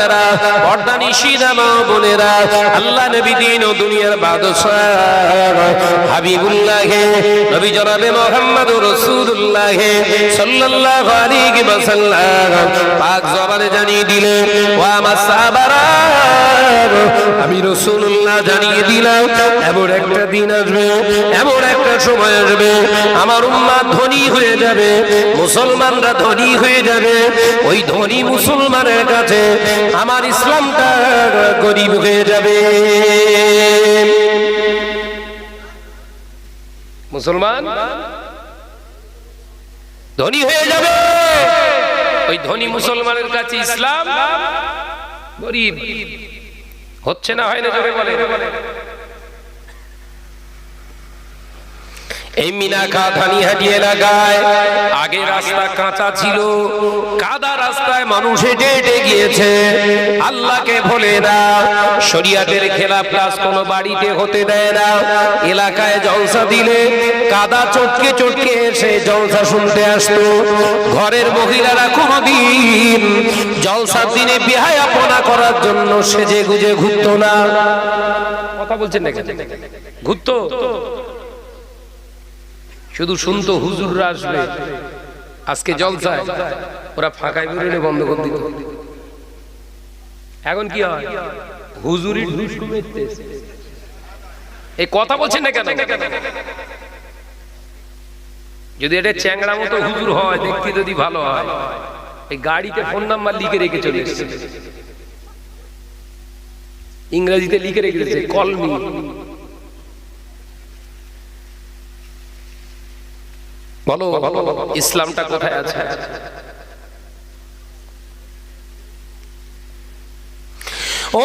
বাচ্চারা পর্দা নিশিদা মা বোনেরা, আল্লাহ নবী দিন ও দুনিয়ার বাদশাহ। নবী জনাবে মোহাম্মদ রাসূলুল্লাহ সাল্লাল্লাহু আলাইহি ওয়াসাল্লাম। পাক জবানে জানিয়ে দিলেন, ও আমার সাহাবারা আমি রাসূলুল্লাহ জানিয়ে দিলাম, এমন একটা দিন আসবে, এমন একটা সময় আসবে, আমার উম্মাহ ধনী হয়ে যাবে, মুসলমানরা ধনী হয়ে যাবে, ওই ধনী মুসলমানের কাছে আমার ইসলামটা গরিব হয়ে যাবে। মুসলমান? ধনী হয়ে যাবে। ওই ধনী মুসলমানের কাছে ইসলাম গরিব। হচ্ছে না হয় না জোরে বলে এই মিনাখা ধানিহাটি এলাকায় আগে রাস্তা কাঁচা ছিল, কাদা রাস্তায় মানুষ হেঁটে হেঁটে গিয়েছে। আল্লাহকে ভোলে না, শরিয়াতের খেলা প্লাস কোনো বাড়িতে হতে দেয় না। এলাকায় জলসা দিলে কাদা চটকে চটকে এসে জলসা শুনতে আসতো। ঘরের মহিলারা কোনোদিন জলসার দিনে বিহায়াপনা করার জন্য সেজে গুজে ঘুরতো না। কথা বলছেন না ঘুরতো? শুধু শুনতো হুজুররা আসবে। আজকে জলসায় ওরা ফাঁকায় বেরোলে বন্ধ করে দিত। এখন কি হয়? হুজুরি এই কথা বলছেন না কেন? যদি এটা চ্যাংড়া মতো হুজুর হয়, দেখতে যদি ভালো হয়। এই গাড়িতে ফোন নাম্বার লিখে রেখে চলে এসেছে। ইংরেজিতে লিখে রেখেছে কল মি বলো ইসলামটা কোথায় আছে? ও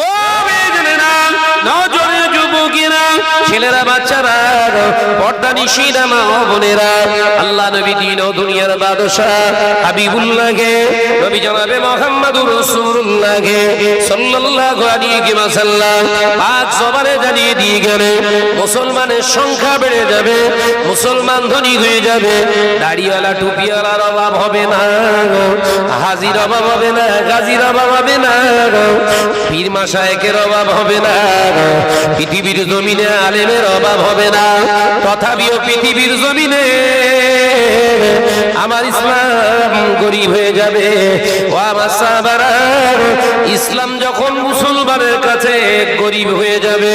নজরে ছেলেরা, বাচ্চারা, পর্দা নিশিদা মা বোনেরা, আল্লাহ নবী দিন ও দুনিয়ার বাদশাহ হাবিবুল্লাহকে, নবী জনাবে মুহাম্মদুর রাসূলুল্লাহকে সাল্লাল্লাহু আলাইহি ওয়াসাল্লাম পাক জবানে জানিয়ে দিয়ে গেলে, মুসলমানের সংখ্যা বেড়ে যাবে, মুসলমান ধনী হয়ে যাবে, দাড়িওয়ালা, টুপিওয়ালার অভাব হবে না হাজির অভাব হবে না, গাজির অভাব হবে না পীর মাসায়কের অভাব হবে না। পৃথিবীর জমিনে আলেমের অভাব হবে না। তথাপিও পৃথিবীর জমিনে আমার ইসলাম গরিব হয়ে যাবে। ও আমার ইসলাম যখন মুসলমানের কাছে গরিব হয়ে যাবে,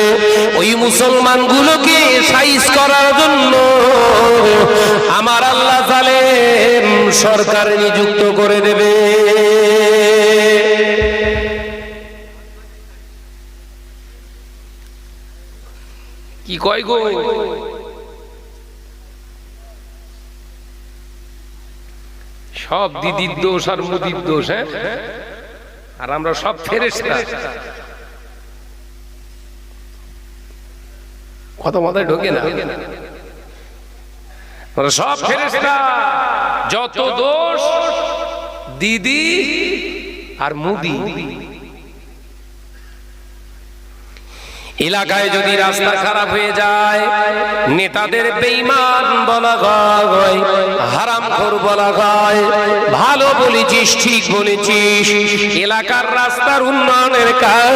ওই মুসলমানগুলোকে সাইজ করার জন্য আমার আল্লাহ জালেম সরকার নিযুক্ত করে দেবে। কি কয় গো? সব দিদির দোষ আর মুদির দোষ হ্যাঁ? আর আমরা সব ফেরেস্তা কত মাথায় ঢোকে না? সব ফেরেস্তা যত দোষ দিদি আর মুদি। এলাকায় যদি রাস্তা খারাপ হয়ে যায়, নেতাদের বেইমান বলা হয় হারাম খোর বলা হয়। ভালো বলেছিস, ঠিক বলেছিস। এলাকার রাস্তার উন্নয়নের কাজ,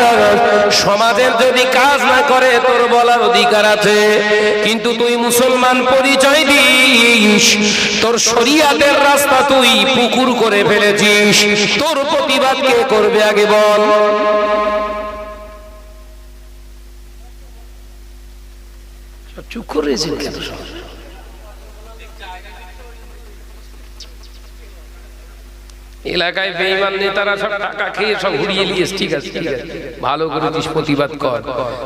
সমাজের যদি কাজ না করে, তোর বলার অধিকার আছে। কিন্তু তুই মুসলমান পরিচয় দিস, তোর শরিয়াতের রাস্তা তুই পুকুর করে ফেলেছিস। তোর প্রতিবাদ কে করবে আগে বল? চুপ করে রয়েছেন কেন এলাকায় বেইমান নেতারা সব টাকা খেয়ে সব ঘুরিয়ে নিয়েছ ঠিক আছে ঠিক আছে। ভালো করেছিস প্রতিবাদ কর।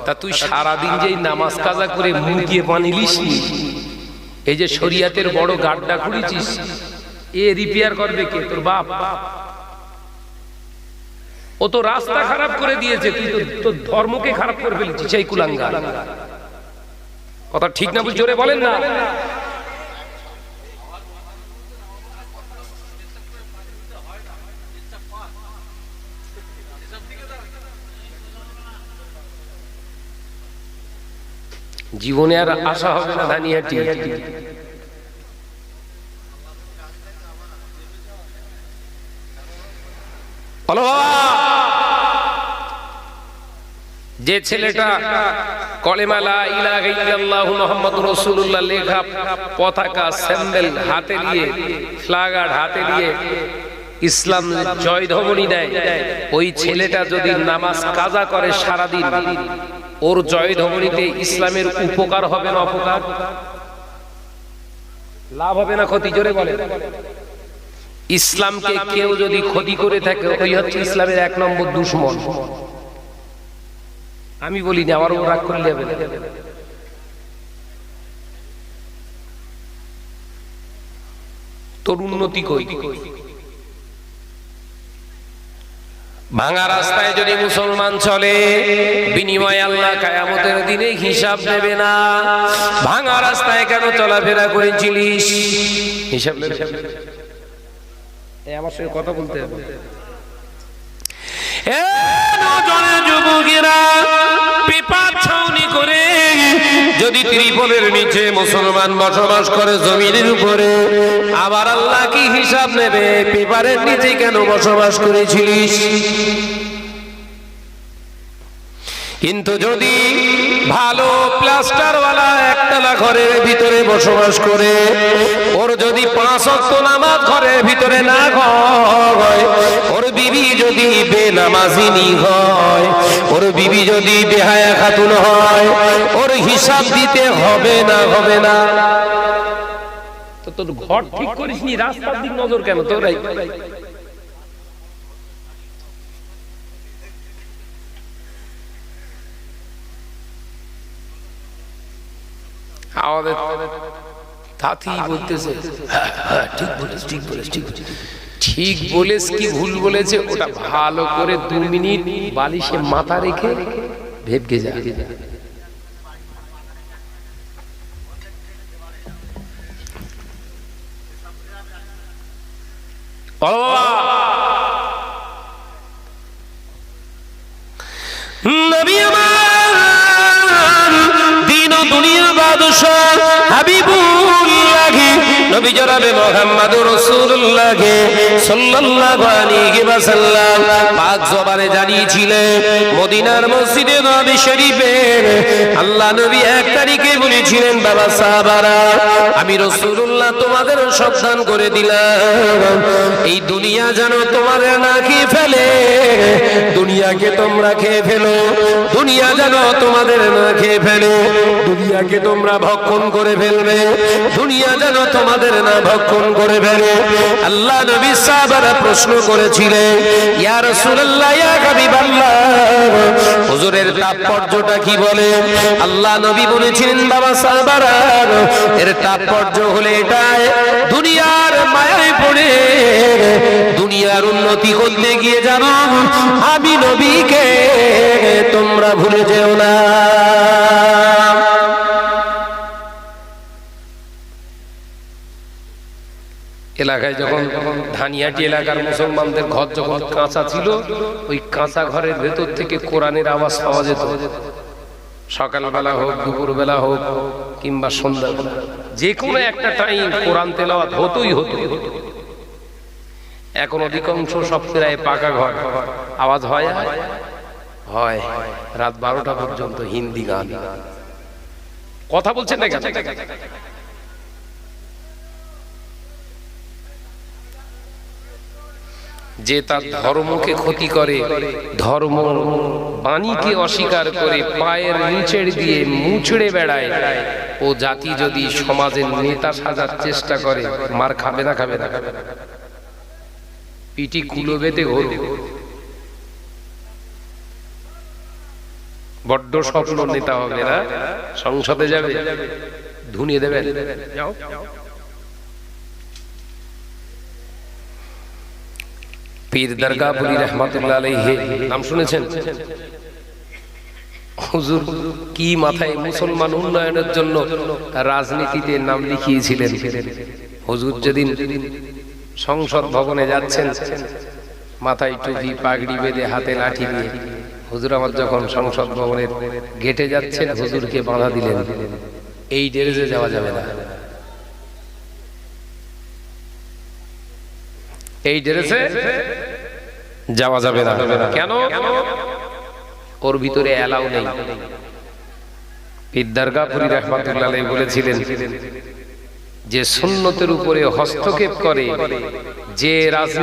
তা তুই সারাদিন যেই নামাজ কাজা করে মুরগিয়ে পানি লিস নি, এই যে শরিয়াতের বড় গাড্ডা খুঁড়েছিস এ রিপেয়ার করবে কে? তোর বাপ। ও তো রাস্তা খারাপ করে দিয়েছে তুই তো তোর ধর্মকে খারাপ করে ফেলেছিস সেই কুলাঙ্গা কথা ঠিক না জোরে বলেন না। জীবনে আর আশা হবে না ধানিয়াটি। যে ছেলেটা কলেমালা লেখা পতাকা, স্যান্ডেল হাতে হাতে ইসলাম জয় ধমনী দেয়। ওই ছেলেটা যদি নামাজ কাজা করে সারাদিন, ওর জয় ধমনীতে ইসলামের উপকার হবে না অপকার? লাভ হবে না ক্ষতি, জোরে বলে ইসলামকে কেউ যদি ক্ষতি করে থাকে, ওই হচ্ছে ইসলামের এক নম্বর দুশ্মন। আমি বলি না আমার রাগ করলে হবে না। তোর উন্নতি কই? ভাঙা রাস্তায় যদি মুসলমান চলে বিনিময়ে আল্লাহ কায়ামতের দিনে হিসাব দেবে না। ভাঙা রাস্তায় কেন চলাফেরা করেছিলিস? হিসাব আমার সঙ্গে কথা বলতে হবে। এ যুবকেরা ত্রিপলের নিচে মুসলমান বসবাস করে জমিনের উপরে। আবার আল্লাহ কি হিসাব নেবে? পেপারের নিচে কেন বসবাস করেছিলিস? কিন্তু যদি ভালো প্লাস্টারওয়ালা একতলা ঘরের ভিতরে বসবাস করে, ওর যদি পাঁচ অক্ত নামাজ ঘরের ভিতরে না হয় ওর বিবি যদি বেনামাজিনী হয়, ওর বিবি যদি বেহায়া খাতুন হয়, ওর হিসাব দিতে হবে না হবে না। তোর ঘর ঠিক করিস নি রাস্তার দিক নজর কেন তোর? আমাদের তাঁতি বলতেছে। "হ্যাঁ, হ্যাঁ, ঠিক বলেছ ঠিক বলেছ ঠিক বলেছ।" ঠিক বলেছ কি ভুল বলেছে? ওটা ভালো করে দু মিনিট বালিশে মাথা রেখে ভেবকে যা নবী জনাবে মুহাম্মদ রাসূলুল্লাহ সাল্লাল্লাহু আলাইহি ওয়াসাল্লাম পাক জবানে জানিয়েছিলেন, মদিনার মসজিদে নবী শরীফের আল্লাহ নবী এক তারিখে বলেছিলেন, বাবা সাহাবারা, আমি রাসূলুল্লাহ তোমাদের করে দিলাম। এই দুনিয়া যেন ফেলে, দুনিয়াকে তোমরা খেয়ে ফেলো। দুনিয়া যেন তোমাদের না খেয়ে ফেলো, দুনিয়াকে তোমরা ভক্ষণ করে ফেলবে। দুনিয়া যেন তোমাদের না ভক্ষণ করে আল্লাহ নবী সাহাবারা প্রশ্ন করেছিলেন, ইয়া রাসূলুল্লাহ, ইয়া হাবিবাল্লাহ। হুজুরের তাৎপর্যটা কি বলে? আল্লাহ নবী বলেছিলেন, বাবা সাহাবারা, এর তাৎপর্য হলে এটাই, দুনিয়ার মায়ায় পড়ে, দুনিয়ার উন্নতি করতে গিয়ে জানো, আমি নবীকে তোমরা ভুলে যেও না। এলাকায় যখন ধানিয়াটি এলাকার মুসলমানদের ঘর যখন কাঁচা ছিল, ওই কাঁচা ঘরের ভেতর থেকে কোরআনের আওয়াজ পাওয়া যেত। সকালবেলা হোক, দুপুরবেলা হোক, কিংবা সন্ধ্যাবেলা যে কোনো একটা টাইম কোরআন তেলাওয়াত হতোই হতো। এখন অধিকাংশ সব প্রায় পাকা ঘর। আওয়াজ হয়? হয়। রাত বারোটা পর্যন্ত হিন্দি গান। কথা বলছেন না কেন? যে তার ধর্মকে ক্ষতি করে, ধর্ম বাণীকে অস্বীকার করে পায়ের নিচের দিয়ে মুচড়ে বেড়ায়। ও জাতি যদি সমাজের নেতা সাজার চেষ্টা করে, মার খাবে না খাবে না। পিটি কুলো বেঁধে ঘোরো। বড্ড স্বপ্ন নেতা হবে না, সংসদে যাবে, ধুনিয়ে দেবেন। যাও। পীর দরগাপুরি রহমাতুল্লাহ আলাইহি, নাম শুনেছেন? হুজুর, কি মাথায় মুসলমান উন্নয়নের জন্য রাজনীতিতে নাম লিখিয়েছিলেন? হুজুর যেদিন সংসদ ভবনে যাচ্ছেন, মাথায় টুপি, পাগড়ি বেঁধে হাতে লাঠি নিয়ে, হুজুর আমার যখন সংসদ ভবনের গেটে যাচ্ছেন, হুজুরকে বাধা দিলেন। এই ড্রেসে যাওয়া যাবে না। এই ড্রেসে যাওয়া যাবে না। কেন? ওর ভিতরে অ্যালাউ নেই। বিদ্যার গাফুরি রহমাতুল্লাহ বলেছিলেন যে সুন্নতের উপরে হস্তক্ষেপ করে যে রাজনীতি